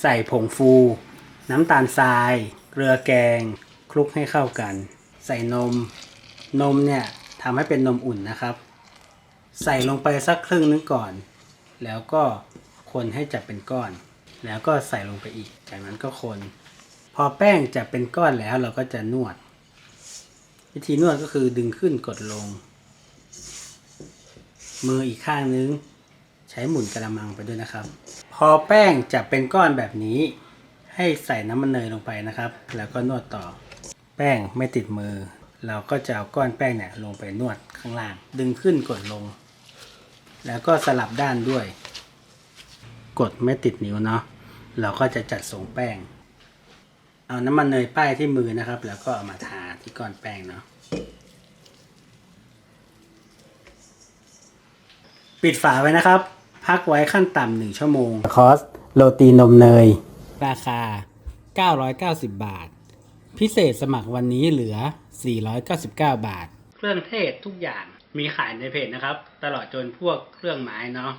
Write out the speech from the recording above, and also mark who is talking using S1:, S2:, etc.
S1: ใส่ผงฟู น้ำตาลทราย เกลือแกง คลุกให้เข้ากัน ใส่นม นมเนี่ยทำให้เป็นนมอุ่นนะครับ ใส่ลงไปสักครึ่งนึงก่อน แล้วก็คนให้จับเป็นก้อน แล้วก็ใส่ลงไปอีก จากนั้นก็คน พอแป้งจะเป็นก้อนแล้วเราก็จะนวด วิธีนวดก็คือดึงขึ้นกดลง มืออีกข้างนึง ช้หมุนกระมังไปด้วยนะครับ พอแป้งจะเป็นก้อนแบบนี้ ให้ใส่น้ำมันเนยลงไปนะครับ แล้วก็นวดต่อ แป้งไม่ติดมือ เราก็จะเอาก้อนแป้งเนี่ยลงไปนวดข้างล่าง ดึงขึ้นกดลง แล้วก็สลับด้านด้วย กดไม่ติดนิ้วเนาะเราก็จะจัดทรงแป้ง เอาน้ำมันเนยป้ายที่มือนะครับ แล้วก็เอามาทาที่ก้อนแป้งเนาะปิดฝาไว้นะครับ พักไว้ขั้นต่ำหนึ่งชั่วโมง คอสโรตีนมเนย ราคา 990 บาท พิเศษสมัครวันนี้เหลือ 499 บาท เครื่องเทศทุกอย่างมีขายในเพจนะครับ ตลอดจนพวกเครื่องไม้เนาะ